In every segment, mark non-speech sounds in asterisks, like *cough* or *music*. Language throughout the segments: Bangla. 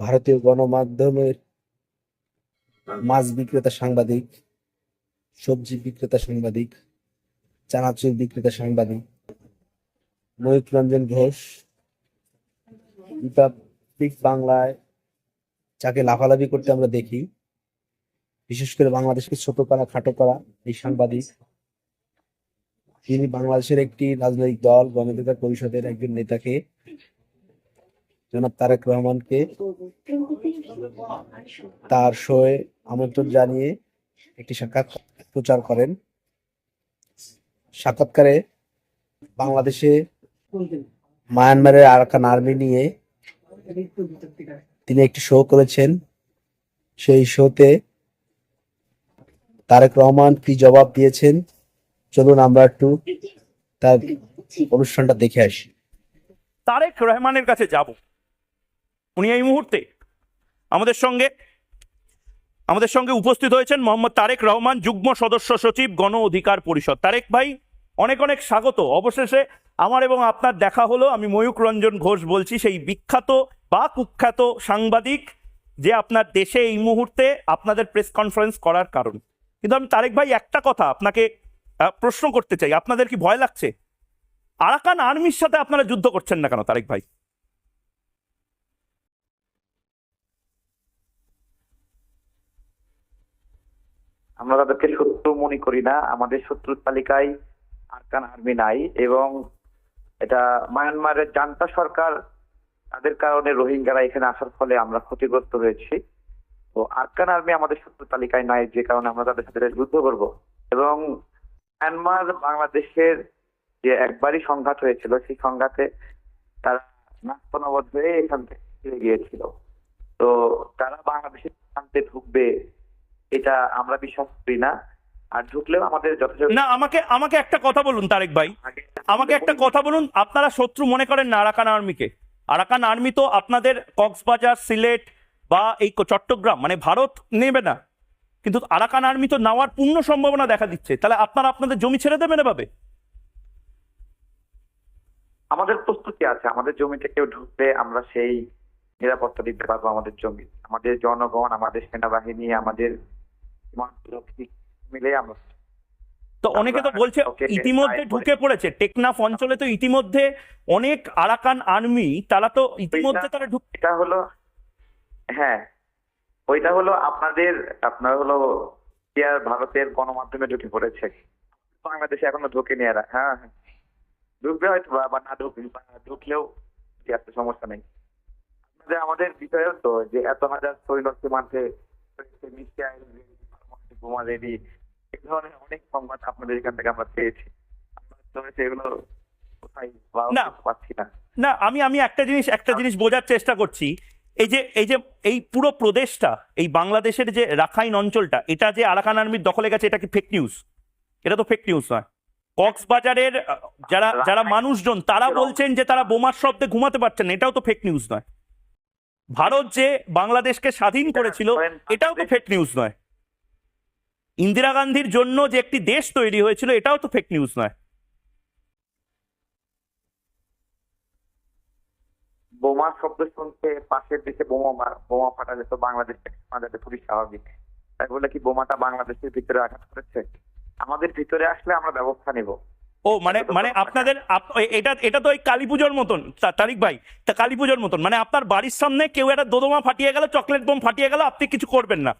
ভারতীয় গণমাধ্যমের মাছ বিক্রেতা সাংবাদিক, সবজি বিক্রেতা সাংবাদিক, চানাচুর বিক্রেতা সাংবাদিক ময়ূক রঞ্জন ঘোষ, রিপাবলিক বাংলায় যাকে লাফালাফি করতে আমরা দেখি, বিশেষ করে বাংলাদেশকে ছোট করা, খাটো করা এই সাংবাদিক। তিনি বাংলাদেশের একটি রাজনৈতিক দল গণঅধিকার পরিষদের একজন নেতাকে জনাব তারেক রহমানকে তার শোয়ে আমন্ত্রণ জানিয়ে একটি সাক্ষাৎ প্রচার করেন। সাক্ষাৎকারে বাংলাদেশে মায়ানমারের আরাকান আর্মি নিয়ে তিনি একটি শো করেছেন। সেই শোতে তারেক রহমান কি জবাব দিয়েছেন? চলুন আমরা একটু তার অনুষ্ঠানটা দেখে আসি। তারেক রহমানের কাছে যাব। উনি এই মুহূর্তে আমাদের সঙ্গে আমাদের সঙ্গে উপস্থিত হয়েছেন মোহাম্মদ তারেক রহমান, যুগ্ম সদস্য সচিব, গণ অধিকার পরিষদ। তারেক ভাই, অনেক অনেক স্বাগত। অবশেষে আমার এবং আপনার দেখা হলো। আমি ময়ূক রঞ্জন ঘোষ বলছি, সেই বিখ্যাত বা কুখ্যাত সাংবাদিক যে আপনার দেশে এই মুহূর্তে আপনাদের প্রেস কনফারেন্স করার কারণ। কিন্তু আমি তারেক ভাই, একটা কথা আপনাকে প্রশ্ন করতে চাই। আপনাদের কি ভয় লাগছে? আরাকান আর্মির সাথে আপনারা যুদ্ধ করছেন না কেন তারেক ভাই? আমরা তাদেরকে শত্রু মনে করি না। আমাদের শত্রুর তালিকায় আরকান আর্মি নাই এবং এটা মায়ানমারের জান্তা সরকার, তাদের কারণে রোহিঙ্গারা এখানে আসার ফলে আমরা ক্ষতিগ্রস্ত হয়েছি। তো আরকান আর্মি আমাদের শত্রু তালিকায় নাই, যে কারণে আমরা তাদের সাথে যুদ্ধ করব। এবং মায়ানমার বাংলাদেশের যে একবারই সংঘাত হয়েছিল, সেই সংঘাতে তারা নাস্তানবদ্ধ হয়ে এখান থেকে গিয়েছিল। তো তারা বাংলাদেশের প্রান্তে ঢুকবে এটা আমরা বিশ্বাস করি না। আর ঢুকলেও আমাদের যথেষ্ট না আমাকে আমাকে একটা কথা বলুন তারেক ভাই। আমাকে একটা কথা বলুন আপনারা শত্রু মনে করেন না আরাকান আর্মিকে? আরাকান আর্মি তো আপনাদের কক্সবাজার সিলেট বা এই চট্টগ্রাম মানে ভারত নেবে না। কিন্তু আরাকান আর্মি তো নেওয়ার পূর্ণ সম্ভাবনা দেখা দিচ্ছে। তাহলে আপনারা আপনাদের জমি ছেড়ে দেবেন এভাবে? আমাদের প্রস্তুতি আছে। আমাদের জমিতে কেউ ঢুকলে আমরা সেই নিরাপত্তা দিতে পারব আমাদের জমি। আমাদের জনগণ আমাদের সেনাবাহিনী আমাদের মিলে আমরা তো অনেকে তো বলছে ইতিমধ্যে ঢুকে পড়েছে টেকনাফ অঞ্চলে তো ইতিমধ্যে অনেক আরাকান আর্মি তারা তো ইতিমধ্যে তারা ঢুক এটা হলো হ্যাঁ ওইটা হলো আপনাদের আপনার হলো ভারতের গণমাধ্যমে ঢুকে পড়েছে। বাংলাদেশে এখনও ঢোকেনি এরা হ্যাঁ হ্যাঁ। ঢুকবে হয়তো বা না ঢুকবে বা ঢুকলেও সমস্যা নেই। আমাদের বিষয় তো যে এত হাজার সৈন্য সীমান্তে মিসাইল বোমা রেডি এই ধরনের অনেক সংবাদ আপনাদের এখান থেকে আমরা পেয়েছি। সেগুলো না। না। আমি আমি একটা জিনিস একটা জিনিস বোঝার চেষ্টা করছি। এই যে এই যে এই পুরো প্রদেশটা এই বাংলাদেশের যে রাখাইন অঞ্চলটা এটা যে আরাকান আর্মির দখলে গেছে এটা কি ফেক নিউজ এটা তো ফেক নিউজ নয়। কক্সবাজারের যারা যারা মানুষজন তারা বলছেন যে তারা বোমার শব্দে ঘুমাতে পারছেন এটাও তো ফেক নিউজ নয়। ভারত যে বাংলাদেশকে স্বাধীন করেছিল এটাও তো ফেক নিউজ নয়। ইন্দিরা গান্ধীর জন্য যে একটি দেশ তৈরি হয়েছিল এটাও তো ফেক নিউজ নয়। বোমার শব্দ শুনতে পাশের দেশে বোমা বোমা ফাটালে তো বাংলাদেশ শোনা যাবে খুবই স্বাভাবিক। তাই বলে কি বোমাটা বাংলাদেশের ভিতরে আঘাত করেছে? আমাদের ভিতরে আসলে আমরা ব্যবস্থা নিব। ও মানে মানে আপনাদের এটা এটা তো ওই কালী পুজোর মতন তারিক ভাই তা কালী পুজোর মতন। মানে আপনার বাড়ির সামনে কেউ একটা দোদমা ফাটিয়ে গেল চকলেট বোম ফাটিয়ে গেল আপনি কিছু করবেন না।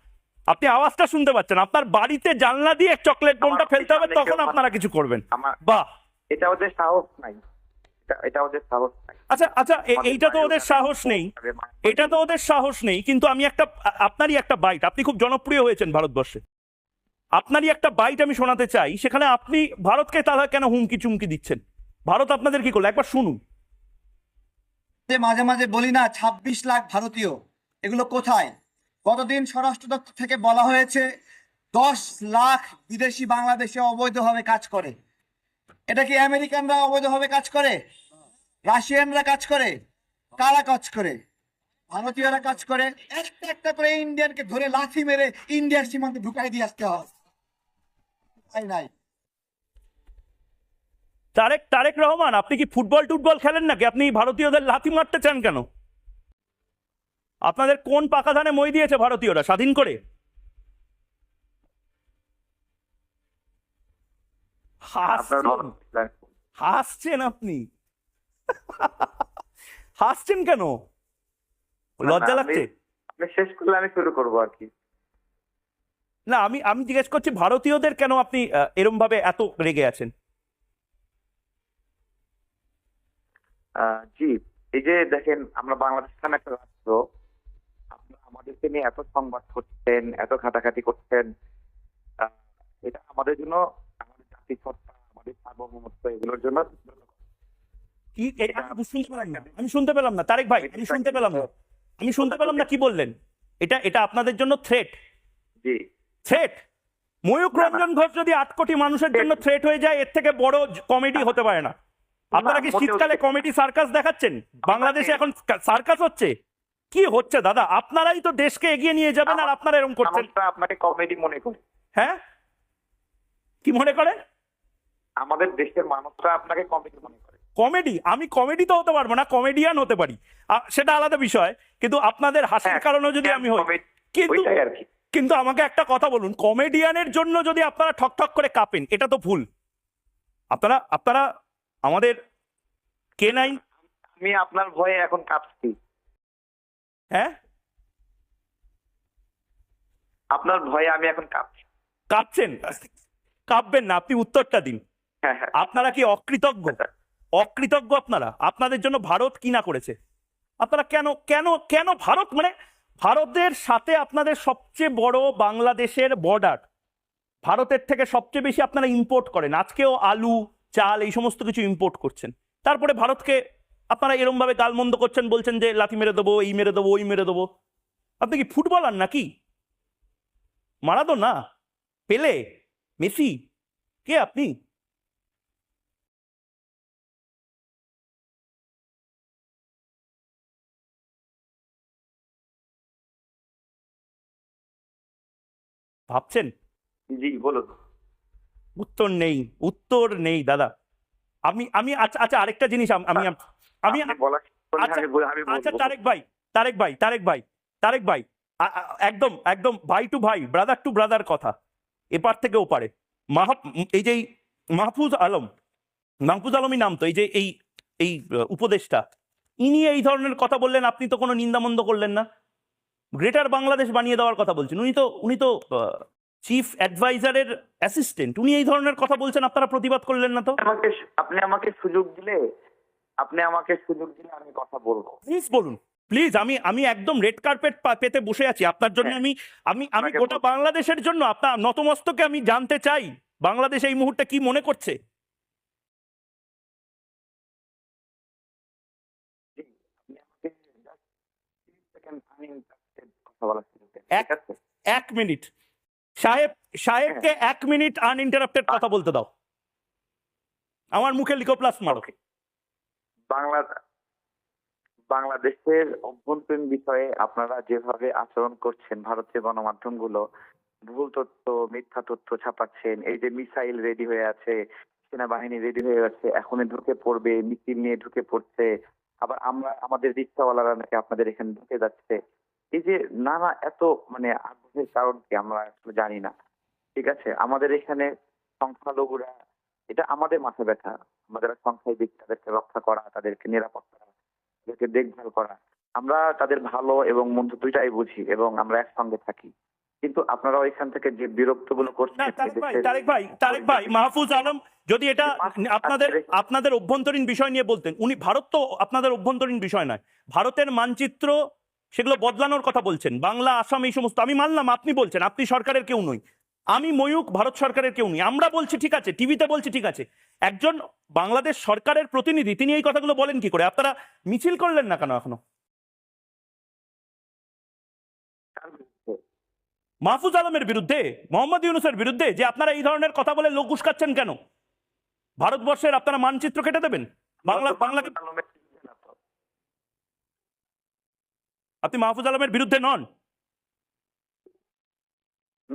আপনি আওয়াজটা শুনতে পাচ্ছেন। আপনার বাড়িতে জানলা দিয়ে চকলেট বোমটা ফেলতে হবে তখন আপনারা কিছু করবেন। বাহ! এটা ওদের সাহস নাই। এটা- এটা ওদের সাহস নাই। আচ্ছা আচ্ছা এইটা তো ওদের সাহস নেই। এটা তো ওদের সাহস নেই কিন্তু আমি একটা আপনারই একটা বাইট। আপনি খুব জনপ্রিয় হয়েছেন ভারতবর্ষে। আপনারই একটা বাইট আমি শোনাতে চাই সেখানে আপনি ভারতকে তাহলে কেন হুমকি চুমকি দিচ্ছেন? ভারত আপনাদের কি করল? একবার শুনুন। যে মাঝে মাঝে বলি না ছাব্বিশ লাখ ভারতীয় এগুলো কোথায়? গতদিন স্বরাষ্ট্র দপ্তর থেকে বলা হয়েছে, দশ লাখ বিদেশি বাংলাদেশে অবৈধভাবে কাজ করে। এটা কি আমেরিকানরা অবৈধভাবে কাজ করে? রাশিয়ানরা কাজ করে? কারা কাজ করে? ভারতীয়রা কাজ করে? একটা একটা করে ইন্ডিয়ানকে ধরে লাথি মেরে ইন্ডিয়ার সীমান্তে ঢুকাই দিয়ে আসতে হয়। তারেক তারেক রহমান, আপনি কি ফুটবল টুটবল খেলেন নাকি? আপনি ভারতীয়দের লাথি মারতে চান কেন? আপনাদের কোন পাকা ধানে মই দিয়েছে ভারতীয়রা? স্বাধীন করে। হাসছেন। আপনি? *laughs* হাসছেন কেন? লজ্জা লাগছে? শেষ করলে আমি শুরু করব আর কি। না আমি আমি জিজ্ঞেস করছি ভারতীয়দের কেন আপনি এরম ভাবে এত রেগে আছেন? জি এই যে দেখেন আমরা বাংলাদেশ একটা রাষ্ট্র আমাদেরকে নিয়ে এত সংবাদ করছেন এত ঘাটাঘাটি করছেন এটা আমাদের জন্য আমাদের জাতি সত্তা আমাদের সার্বভৌমত্ব এগুলোর জন্য কি আমি শুনতে পেলাম না। আমি শুনতে পেলাম না। তারেক ভাই আমি শুনতে পেলাম না। আমি শুনতে পেলাম না কি বললেন? এটা এটা আপনাদের জন্য থ্রেট জি। থ্রেট ময়ূক রঞ্জন ঘোষ যদি আট কোটি মানুষের জন্য থ্রেট হয়ে যায় এর থেকে বড় কমেডি হতে পারে না। আপনারা কি শীতকালে কমেডি সার্কাস দেখাচ্ছেন? বাংলাদেশে এখন সার্কাস হচ্ছে। কি হচ্ছে দাদা? আপনারাই তো দেশকে এগিয়ে নিয়ে যাবেন আর আপনারা এরকম করছেন। আপনাকে কমেডি মনে করে। হ্যাঁ? কি মনে করে? আমাদের দেশের মানুষরা আপনাকে কমেডি মনে করে। কমেডি আমি কমেডি তো হতে পারব না কমেডিয়ান হতে পারি। সেটা আলাদা বিষয় কিন্তু আপনাদের হাসির হ্যাঁ, কারণে যদি আমি হই কিন্তু আর কি। কিন্তু আমাকে একটা কথা বলুন কমেডিয়ানের জন্য যদি আপনারা ঠক ঠক করে কাঁপেন এটা তো ভুল। আপনারা আপনারা আমাদের কে নাইন আমি আপনার ভয়ে এখন কাঁপছি। হ্যাঁ? আপনার ভয়ে আমি এখন কাঁপছি। কাঁপছেন? কাঁপবেন না আপনি উত্তরটা দিন। হ্যাঁ হ্যাঁ। আপনারা কি অকৃতজ্ঞ? অকৃতজ্ঞ আপনারা? আপনাদের জন্য ভারত কি না করেছে? আপনারা কেন কেন কেন ভারত? মানে ভারতের সাথে আপনাদের সবচেয়ে বড় বাংলাদেশের বর্ডার ভারতের থেকে সবচেয়ে বেশি আপনারা ইম্পোর্ট করেন। আজকেও আলু চাল এই সমস্ত কিছু ইম্পোর্ট করছেন। তারপরে ভারতকে আপনারা এরম ভাবে গালমন্দ করছেন বলছেন যে লাথি মেরে দেবো এই মেরে দেবো ওই মেরে দেবো। আপনি কি ফুটবলার নাকি? মারাদো না পেলে? মেসি? কে আপনি? ভাবছেন? জি বলুন। উত্তর নেই উত্তর নেই দাদা। আমি আমি আচ্ছা আচ্ছা আরেকটা জিনিস আম- আমি আচ্ছা, আচ্ছা। তারেক ভাই তারেক ভাই তারেক ভাই তারেক ভাই একদম একদম ভাই টু ভাই ব্রাদার টু ব্রাদার কথা এপার থেকে ওপারে। মাহ এই যে মাহফুজ আলম মাহফুজ আলমই নাম তো এই যে এই এই আহ, উপদেষ্টা ইনি এই ধরনের কথা বললেন আপনি তো কোনো নিন্দামন্দ করলেন না। গ্রেটার বাংলাদেশ বানিয়ে দেওয়ার কথা বলছেন। উনি তো উনি তো চিফ অ্যাডভাইজারের অ্যাসিস্ট্যান্ট উনি এই ধরনের কথা বলছেন আপনারা প্রতিবাদ করলেন না তো? আমাকে আপনি আমাকে সুযোগ দিলে আপনি আমাকে সুযোগ দিলে আমি কথা বলব। প্লিজ বলুন। প্লিজ আমি আমি একদম রেড কার্পেট পেতে বসে আছি। আপনার জন্য হ্যাঁ। আমি আমি আমি গোটা বাংলাদেশের জন্য আপনার নতমস্তকে আমি জানতে চাই। বাংলাদেশ এই মুহূর্তে কি মনে করছে? আপনি আমাকে just 30 second uninterrupted কথা বলার সুযোগ দেন, এক- মিনিট। সাহেব সাহেবকে এক মিনিট আনইন্টারাপ্টেড কথা বলতে দাও। আমার মুখে লিকোপ্লাস মারো. বাংলা, বাংলাদেশের অভ্যন্তরীণ বিষয়ে আপনারা যেভাবে আচরণ করছেন, ভারতীয় গণমাধ্যমগুলো, ভুল তথ্য, মিথ্যা তথ্য ছাপাচ্ছেন, এই যে মিসাইল রেডি হয়ে আছে, সেনাবাহিনী রেডি হয়ে আছে, এখনই ঢুকে পড়বে, মিছিল নিয়ে ঢুকে পড়ছে, আবার আমরা, আমাদের রিক্সাওয়ালারা নাকি আপনাদের এখানে ঢুকে যাচ্ছে। এই যে নানা এত মানে আগ্রহের কারণ কি আমরা জানি না। ঠিক আছে? আমাদের এখানে সংখ্যালঘুরা, এটা আমাদের মাথা ব্যথা। আমাদের সংখ্যায় দিক তাদেরকে রক্ষা করা তাদেরকে নিরাপত্তা তাদেরকে দেখভাল করা। আমরা তাদের ভালো এবং মন্দ দুইটাই বুঝি এবং আমরা একসঙ্গে থাকি। কিন্তু আপনারা ওইখান থেকে যে করছেন তারেক ভাই তারেক ভাই মাহফুজ আলম যদি এটা আপনাদের আপনাদের অভ্যন্তরীণ বিষয় নিয়ে বলতেন উনি ভারত তো আপনাদের অভ্যন্তরীণ বিষয় নয়। ভারতের মানচিত্র সেগুলো বদলানোর কথা বলছেন। বাংলা আসাম এই সমস্ত আমি মানলাম আপনি বলছেন আপনি সরকারের কেউ নই। আমি ময়ূক ভারত সরকারের কেউ নই। আমরা বলছি ঠিক আছে টিভিতে বলছি ঠিক আছে। একজন বাংলাদেশ সরকারের প্রতিনিধি তিনি এই কথাগুলো বলেন কি করে? আপনারা মিছিল করলেন না কেন এখনও? মাহফুজ আলমের বিরুদ্ধে মোহাম্মদ ইউনুসের বিরুদ্ধে যে আপনারা এই ধরনের কথা বলে লোক উস্কাচ্ছেন কেন? ভারতবর্ষের আপনারা মানচিত্র কেটে দেবেন? বাংলা তো। আপনি মাহফুজ আলমের বিরুদ্ধে নন।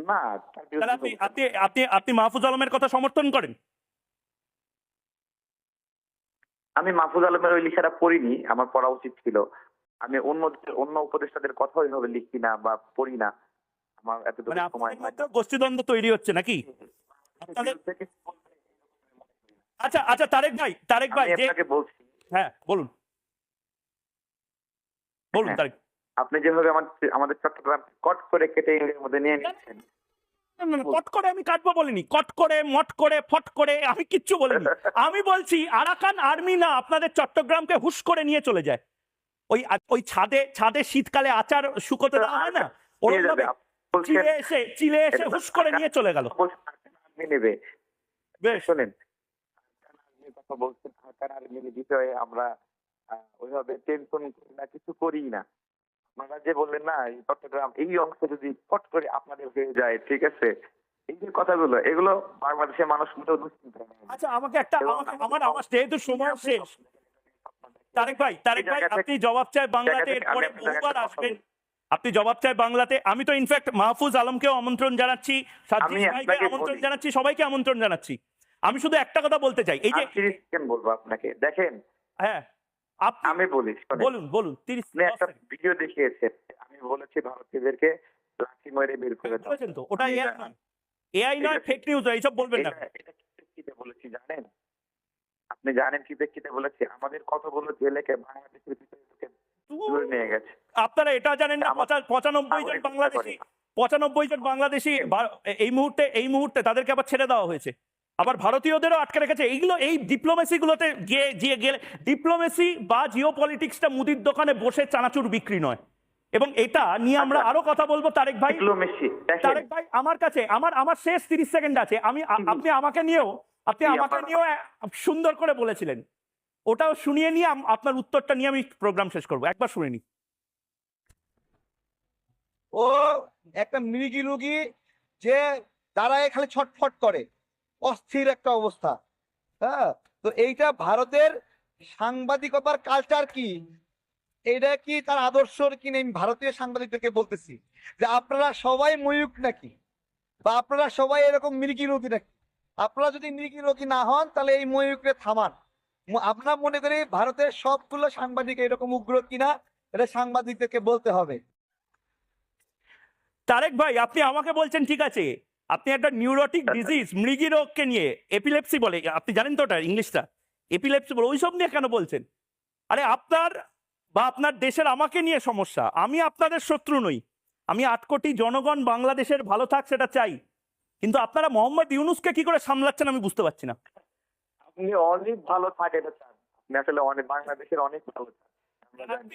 না আপনি আপনি আপনি আপনি মাহফুজ আলমের কথা সমর্থন করেন? আমি মাহফুজ আলমের ওই লেখাটা পড়িনি আমার পড়া উচিত ছিল। আমি অন্য অন্য উপদেষ্টাদের কথা ওইভাবে লিখি না বা পড়ি না। আমার এতটুকু মানে সময় গোষ্ঠীদ্বন্দ্ব তৈরি হচ্ছে নাকি? আচ্ছা আচ্ছা তারেক ভাই তারেক ভাই আপনাকে বলছি। হ্যাঁ বলুন। বলুন হ্যাঁ। তারেক। আপনি যেভাবে আমার আমাদের চট্টগ্রাম কট করে কেটে ইংরেজির মধ্যে নিয়ে নিচ্ছেন। কট করে আমি কাটবো বলিনি। কট করে মট করে ফট করে আমি কিচ্ছু বলিনি। *laughs* আমি বলছি আরাকান আর্মি না আপনাদের চট্টগ্রামকে হুশ করে নিয়ে চলে যায়। ওই ওই ছাদে ছাদে শীতকালে আচার শুকোতে দেওয়া হয় না? নিয়ে ওরকম যাবে। ভাবে আপনি বলছেন চিলে এসে চিলে এসে হুশ করে নিয়ে চলে গেল। নেবে। বেশ। শোনেন কথা বলছেন আরকান আর্মির বিষয়ে আমরা ওইভাবে টেনশন করি না কিছু করি না। আপনারা যে বললেন না চট্টগ্রাম এই অংশ যদি ফট করে আপনাদের হয়ে যায় ঠিক আছে? এই যে কথাগুলো এগুলো বাংলাদেশের মানুষ মোটেও দুশ্চিন্তা। আচ্ছা আমাকে একটা আমার আমার যেহেতু সময় শেষ। তারেক ভাই তারেক ভাই আপনি জবাব চাই বাংলাতে এরপরে বহুবার আসবেন। আপনি জবাব চাই বাংলাতে। আমি তো ইনফ্যাক্ট মাহফুজ আলমকেও আমন্ত্রণ জানাচ্ছি সাজ্জিদ ভাইকে আমন্ত্রণ জানাচ্ছি সবাইকে আমন্ত্রণ জানাচ্ছি। আমি শুধু একটা কথা বলতে চাই এই যে বলব আপনাকে। দেখেন হ্যাঁ। আমি বলি বলুন বলুন তিরিশ আপনি একটা ভিডিও দেখিয়েছেন আমি বলেছি ভারতীয়দেরকে লাঠি মেরে বের করে বলেছেন তো? ওটা এআই নয়। এআই নয় ফেক নিউজ এইসব বলবেন না। এটা বলেছি জানেন? আপনি জানেন কি প্রেক্ষিতে বলেছি? আমাদের কতগুলো জেলেকে বাংলাদেশের ভিতরে নিয়ে গেছে। আপনারা এটা জানেন না পঁচানব্বই জন বাংলাদেশি পঁচানব্বই জন বাংলাদেশি এই মুহূর্তে এই মুহূর্তে তাদেরকে আবার ছেড়ে দেওয়া হয়েছে। আবার ভারতীয়দেরও আটকে রেখেছে। এইগুলো এই ডিপ্লোমেসি গুলোতে গিয়ে গিয়ে গেলে ডিপ্লোমেসি বা জিও পলিটিক্সটা মুদির দোকানে বসে চানাচুর বিক্রি নয়। এবং এটা নিয়ে আমরা আচ্ছা। আরও কথা বলব। তারেক ভাই তারেক ভাই আমার কাছে আমার আমার শেষ তিরিশ সেকেন্ড আছে। আমি আপনি আমাকে নিয়েও আপনি আমাকে নিয়েও সুন্দর করে বলেছিলেন। ওটাও শুনিয়ে নিয়ে আপনার উত্তরটা নিয়ে আমি প্রোগ্রাম শেষ করব। একবার শুনে নি ও একটা মৃগী রুগী যে দাঁড়ায় খালি ছটফট করে। অস্থির একটা অবস্থা। হ্যাঁ? তো এইটা ভারতের সাংবাদিকতার কালচার কি? এটা কি তার আদর্শর কি? নেই ভারতীয় সাংবাদিকদেরকে বলতেছি যে আপনারা সবাই ময়ূক নাকি? বা আপনারা সবাই এরকম মৃগী রোগী নাকি? আপনারা যদি মৃগী রোগী না হন, তাহলে এই ময়ূককে থামান। আমরা মনে করি ভারতের সবগুলো সাংবাদিক এরকম উগ্র কিনা, এটা সাংবাদিকদেরকে বলতে হবে। তারেক ভাই, আপনি আমাকে বলছেন ঠিক আছে। আপনি একটা নিউরোটিক ডিজিজ মৃগী রোগকে নিয়ে এপিলেপসি বলে, আপনি জানেন তো ওটা ইংলিশটা এপিলেপসি বলে, ওইসব নিয়ে কেন বলছেন? আরে আপনার বা আপনার দেশের আমাকে নিয়ে সমস্যা, আমি আপনাদের শত্রু নই। আমি আট কোটি জনগণ বাংলাদেশের ভালো থাক, সেটা চাই। কিন্তু আপনারা মোহাম্মদ ইউনুসকে কি করে সামলাচ্ছেন আমি বুঝতে পারছি না। আপনি অনেক ভালো থাকেন আসলে অনেক, বাংলাদেশের অনেক ভালো জানি।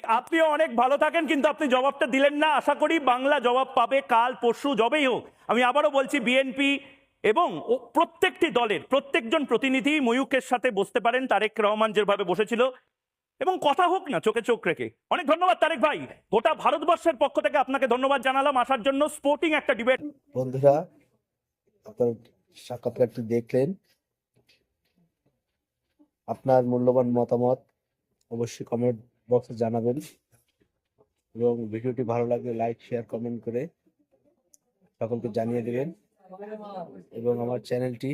আপনি- অনেক ভালো থাকেন, কিন্তু আপনি জবাবটা দিলেন না। আশা করি বাংলা জবাব পাবে কাল, পরশু, যবেই হোক। আমি আবারও বলছি বিএনপি এবং প্রত্যেকটি দলের, প্রত্যেকজন প্রতিনিধি ময়ূকের সাথে বসতে পারেন, তারেক রহমান যেভাবে বসেছিল। এবং কথা হোক না, চোখে চোখ রেখে। অনেক ধন্যবাদ, তারেক ভাই। গোটা ভারতবর্ষের পক্ষ থেকে আপনাকে ধন্যবাদ জানালাম। আসার জন্য স্পোর্টিং একটা ডিবেট বন্ধুরা, আপনার দেখলেন। আপনার মূল্যবান মতামত অবশ্যই কমেন্ট বক্সে জানাবেন। এবং ভিডিওটি ভালো লাগলে লাইক, শেয়ার, কমেন্ট করে সকলকে জানিয়ে দেবেন। এবং আমার চ্যানেলটি